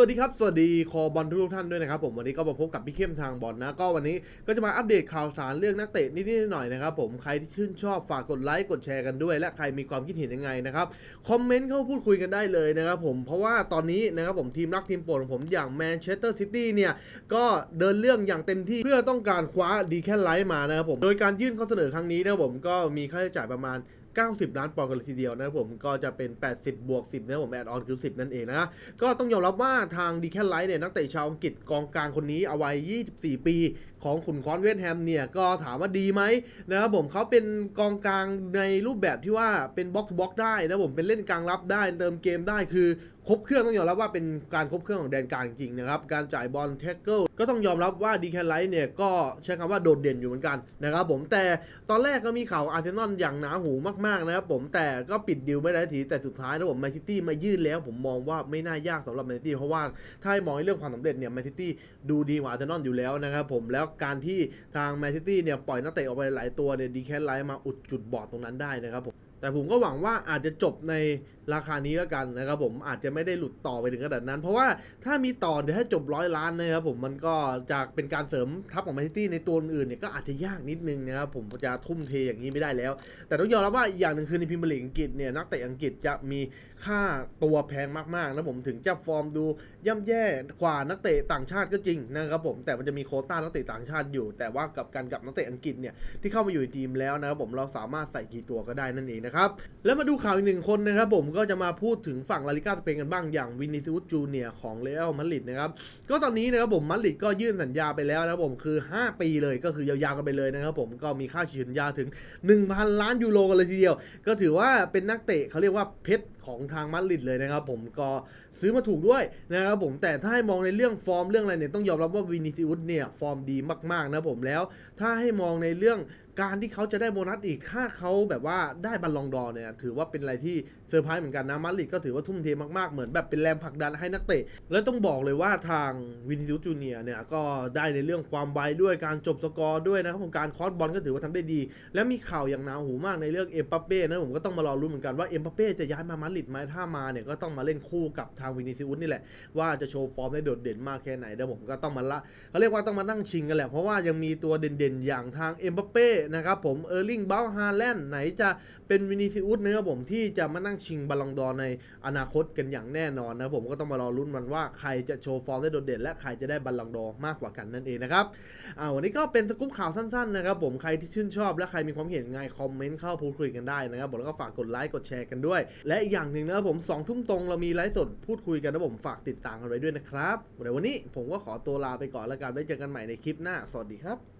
วัสดีครับ สวัสดีคอบอลทุกท่านด้วยนะครับผมวันนี้ก็มาพบกับพี่เข้มทางบอลนะ ก็วันนี้ก็จะมาอัปเดตข่าวสารเรื่องนักเตะนิดๆหน่อยๆนะครับผมใครที่ชื่นชอบฝากกดไลค์กดแชร์กันด้วย และใครมีความคิดเห็นยังไงนะครับคอมเมนต์เข้าพูดคุยกันได้เลยนะครับผมเพราะว่าตอนนี้นะครับผมทีมรักทีมโปรดของผมอย่างแมนเชสเตอร์ซิตี้เนี่ยก็เดินเรื่องอย่างเต็มที่เพื่อต้องการคว้าดีแค่ไลท์มานะครับผมโดยการยื่นข้อเสนอครั้งนี้นะครับผมก็มีค่าใช้จ่ายประมาณ 90 ล้านปอนด์กันเลยทีเดียวนะผมก็จะเป็น 80 บวก 10นะครับผมแอดออนคือ 10 นั่นเองนะก็ต้องยอมรับว่าทางดีแคทไลท์เนี่ยนักเตะชาวอังกฤษกองกลางคนนี้เอาไว้ 24 ปีของขุนคอนเวสต์แฮมเนี่ยก็ถามว่าดีไหมนะครับผมเขาเป็นกองกลางในรูปแบบที่ว่าเป็นบ็อกซ์บ็อกได้นะผมเป็นเล่นกลางรับได้เติมเกมได้คือครบเครื่องต้องยอมรับว่าเป็นการครบเครื่องของแดนกลางจริงนะครับ การจ่ายบอลแท็กเกิลก็ต้องยอมรับว่าดีแคทไลท์เนี่ยก็ใช้คำว่าโดดเด่นอยู่เหมือนกันนะครับผมแต่ตอนแรกก็มีข่าวอาร์เซนอลอย่างหนาหูมากๆนะครับผมแต่ก็ปิดดิวไม่ได้ทีแต่สุดท้ายนะผมแมนซิตี้มายื่นแล้วผมมองว่าไม่น่ายากสำหรับแมนซิตี้เพราะว่าถ้าให้มองในเรื่องความสำเร็จเนี่ยแมนซิตี้ดูดีกว่าอาร์เซนอลอยู่แล้วนะครับผมแล้วการที่ทางแมนซิตี้เนี่ยปล่อยนักเตะออกไปหลายตัวเนี่ยดีแคสไลท์มาอุดจุดบอดตรงนั้นได้นะครับผมแต่ผมก็หวังว่าอาจจะจบในราคานี้แล้วกันนะครับผมอาจจะไม่ได้หลุดต่อไปถึงขนาดนั้น เพราะว่าถ้ามีต่อเดี๋ยวถ้าจบร้อยล้านนะครับผมมันก็จะเป็นการเสริมทัพของแมนซิตี้ในตัวอื่นเนี่ยก็อาจจะยากนิดนึงนะครับผมจะทุ่มเทอย่างนี้ไม่ได้แล้ว แต่ต้องยอมรับว่าอย่างหนึ่งคือในพรีเมียร์ลีกอังกฤษเนี่ยนักเตะอังกฤษจะมีค่าตัวแพงมากๆนะผมถึงจะฟอร์มดูย่ำแย่กว่านักเตะต่างชาติก็จริงนะครับผมแต่มันจะมีโคต้านักเตะต่างชาติอยู่ แต่ว่ากับการกับนักเตะอังกฤษเนี่ยที่เข้ามาอยู่ในทีมแล้วนะครับผมเราสามารถใส่กี่ตัวก็ได้นั่นเองนะครับ แล้วมาดูข่าวอีกหนึ่งคนนะครับผมก็จะมาพูดถึงฝั่งลาลิก้าสเปนกันบ้างอย่างวินิซิอุสจูเนียของเรอัลมาดริดนะครับก็ตอนนี้นะครับผมมาดริดก็ยื่นสัญญาไปแล้วนะครับผมคือ 5 ปีเลยก็คือยาวๆกันไปเลยนะครับผมก็มีค่าฉีดสัญญาถึง 1,000 ล้านยูโรกันเลยทีเดียว ก็ถือว่าเป็นนักเตะเขาเรียกว่าเพชรของทางมาดริดเลยนะครับผมก็ซื้อมาถูกด้วยนะครับผมแต่ถ้าให้มองในเรื่องฟอร์มเรื่องอะไรเนี่ยต้องยอมรับว่าวินิซิอุสเนี่ยฟอร์มดีมากๆนะผมแล้ว ถ้าให้มองในเรื่อง การที่เขาจะได้โบนัสอีก ถ้าเขาแบบว่าได้บัลลองดอร์เนี่ย ถือว่าเป็นอะไรที่เซอร์ไพรส์เหมือนกันนะมาริดก็ถือว่าทุ่มเทมากๆ เหมือนแบบเป็นแรงผลักดันให้นักเตะ แล้วต้องบอกเลยว่าทางวินิซิอุสจูเนียเนี่ย ก็ได้ในเรื่องความไวด้วยการจบสกอร์ด้วยนะครับผมการคอสบอลก็ถือว่าทำได้ดี และมีข่าวอย่างหนาหูมากในเรื่องเอ็มบัปเป้นะผมก็ต้องมารอรุ้นเหมือนกันว่าเอ็มบัปเป้จะย้ายมามาริดไหมถ้ามาเนี่ยก็ต้องมาเล่นคู่กับทางวินิซิอุสนี่แหละว่าจะโชว์ฟอร์มได้โดดเด่นมากแค่ไหนเดี๋ยวผมก็ต้องมาละเขาเรียกว่าต้องมานั่งชิงกันแหละเพราะว่ายังมีตัวเด่นๆอย่างทางเอ็มบัปเป้นะครับผมเออร์ลิงเบลฮาแลนด์ไหนจะเป็นวินิซิอุสนะครับผมที่จะมานั่งชิงบอลลองดอร์ในอนาคตกันอย่างแน่นอนนะผมก็ต้องมารอลุ้นมันว่าใครจะโชว์ฟอร์มได้โดดเด่นและใครจะได้บอลลองดอร์มากกว่ากันนั่นเองนะครับอ่าวันนี้ก็เป็นสกู๊ปข่าวสั้นๆนะครับผมใครที่ชื่นชอบและใครมีความเห็นไงคอมเมนต์เข้าพูดคุยกันได้นะครับผมแล้วก็ฝากกดไลค์กดแชร์กันด้วย และอีกอย่างหนึ่งนะครับผมสองทุ่มตรงเรามีไลฟ์สดพูดคุยกันนะผมฝากติดตามกันไว้ด้วยนะครับเดี๋ยววันนี้ผมก็ขอตัวลาไปก่อนแล้วกันไว้เจอกันใหม่ในคลิปหน้าสวัสดีครับ